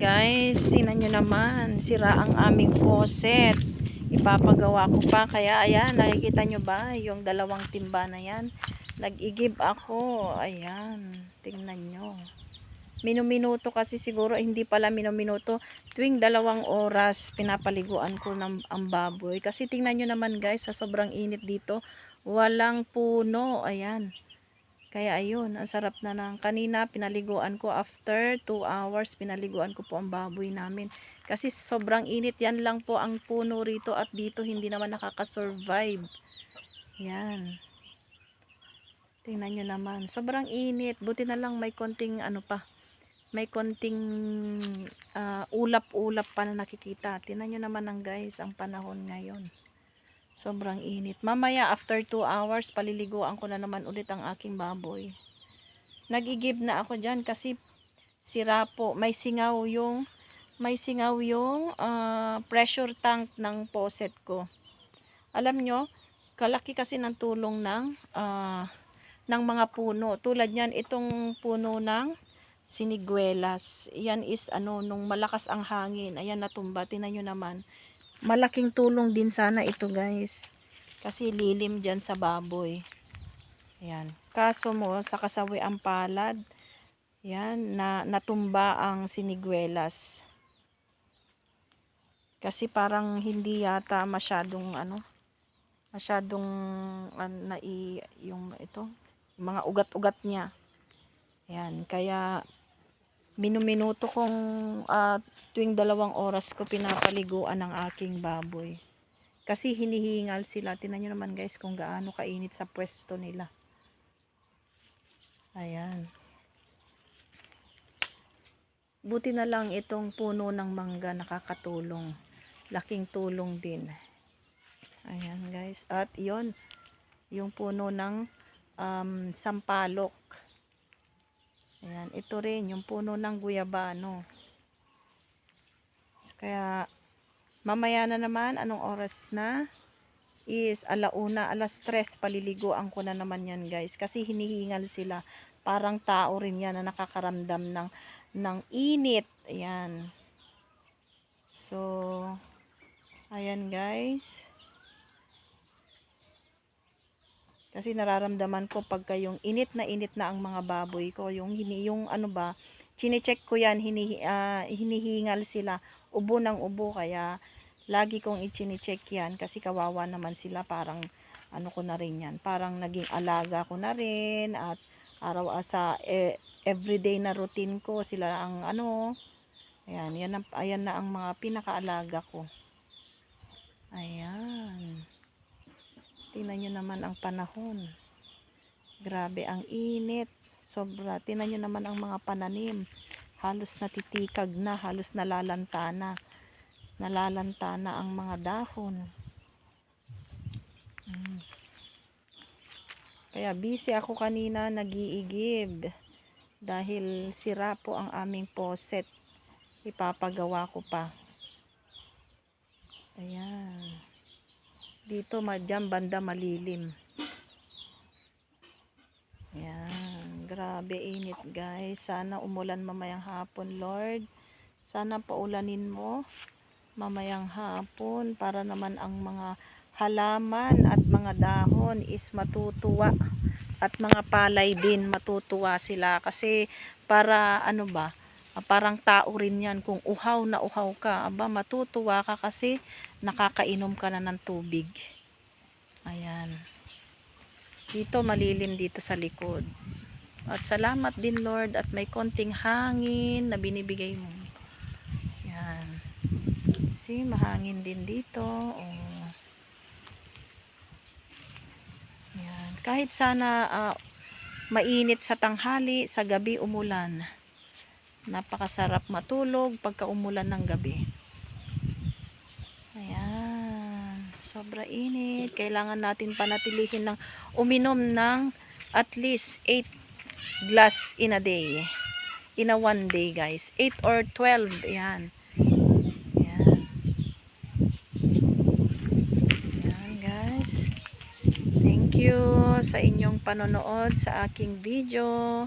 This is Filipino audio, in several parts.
Guys, tingnan nyo naman. Sira ang aming faucet. Ipapagawa ko pa. Kaya ayan, nakikita nyo ba? Yung dalawang timba na yan. Nag-igib ako. Ayan. Tingnan nyo. Minuminuto kasi siguro, hindi pala minuminuto. Tuwing dalawang oras, pinapaliguan ko ng, ang baboy. Kasi tingnan nyo naman guys, sa sobrang init dito, walang puno. Ayan. Kaya ayun, ang sarap na ng kanina pinaliguan ko after 2 hours pinaliguan ko po ang baboy namin. Kasi sobrang init yan lang po ang puno rito at dito hindi naman nakaka-survive. Yan. Tingnan nyo naman. Sobrang init. Buti na lang may konting ano pa. May konting ah, ulap-ulap pa na nakikita. Tingnan nyo naman ang guys ang panahon ngayon. Sobrang init. Mamaya, after 2 hours, paliliguan ko na naman ulit ang aking baboy. Nagigib na ako dyan kasi sira po. May singaw yung, may singaw yung ah, pressure tank ng faucet ko. Alam nyo, kalaki kasi ng tulong ng, ah, ng mga puno. Tulad yan, itong puno ng siniguelas. Yan is ano, nung malakas ang hangin. Ayan, natumba. Tinan nyo naman malaking tulong din sana ito guys. Kasi lilim dyan sa baboy. Yan kaso mo sa kasawi ang palad. Yan na natumba ang siniguelas kasi parang hindi yata masyadong ano masyadong ano, nai yung ito mga ugat-ugat niya. Yan kaya minuminuto kong ah, tuwing dalawang oras ko pinapaliguan ang aking baboy. Kasi hinihingal sila. Tinan nyo naman guys kung gaano kainit sa pwesto nila. Ayan. Buti na lang itong puno ng mangga nakakatulong. Laking tulong din. Ayan guys. At yon yung puno ng um, sampalok. Ayan, ito rin yung puno ng guyabano. Kaya mamaya na naman anong oras na is alauna, alas tres paliliguan ko na naman yan guys kasi hinihingal sila. Parang tao rin yan na nakakaramdam ng ng init. Ayan. So ayan guys. Kasi nararamdaman ko pagka yung init na init na ang mga baboy ko, yung hini yung ano ba, chine-check ko yan, hini, ah, hinihingal sila, ubo ng ubo. Kaya lagi kong i-chine-check yan kasi kawawa naman sila parang ano ko na rin yan, parang naging alaga ko na rin at araw sa eh, everyday na routine ko sila ang ano. Ayan, yan, ayan na ang mga pinakaalaga ko. Ayan Tingnan nyo naman ang panahon. Grabe ang init. Sobra. Tingnan nyo naman ang mga pananim. Halos natitikag na. Halos nalalanta na. Nalalanta na ang mga dahon. Mm. Kaya busy ako kanina nagiigib. Dahil sira po ang aming faucet. Ipapagawa ko pa. Ayan dito madyan banda malilim. Yan. Grabe init guys. Sana umulan mamayang hapon lord. Sana paulanin mo mamayang hapon para naman ang mga halaman at mga dahon is matutuwa at mga palay din matutuwa sila. Kasi para ano ba parang tao rin yan. Kung uhaw na uhaw ka aba matutuwa ka kasi nakakainom ka na ng tubig. Ayan. Dito malilim dito sa likod. At salamat din Lord at may konting hangin na binibigay mo. Yan see mahangin din dito. Oh. yan kahit sana ah, mainit sa tanghali sa gabi umulan napakasarap matulog pagka umulan ng gabi. Ayan. Sobra init. Kailangan natin panatilihin ng uminom ng at least 8 glass in a day. In a one day guys. 8 or 12 yan yan yan guys. Thank you sa inyong panonood sa aking video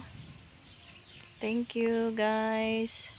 thank you guys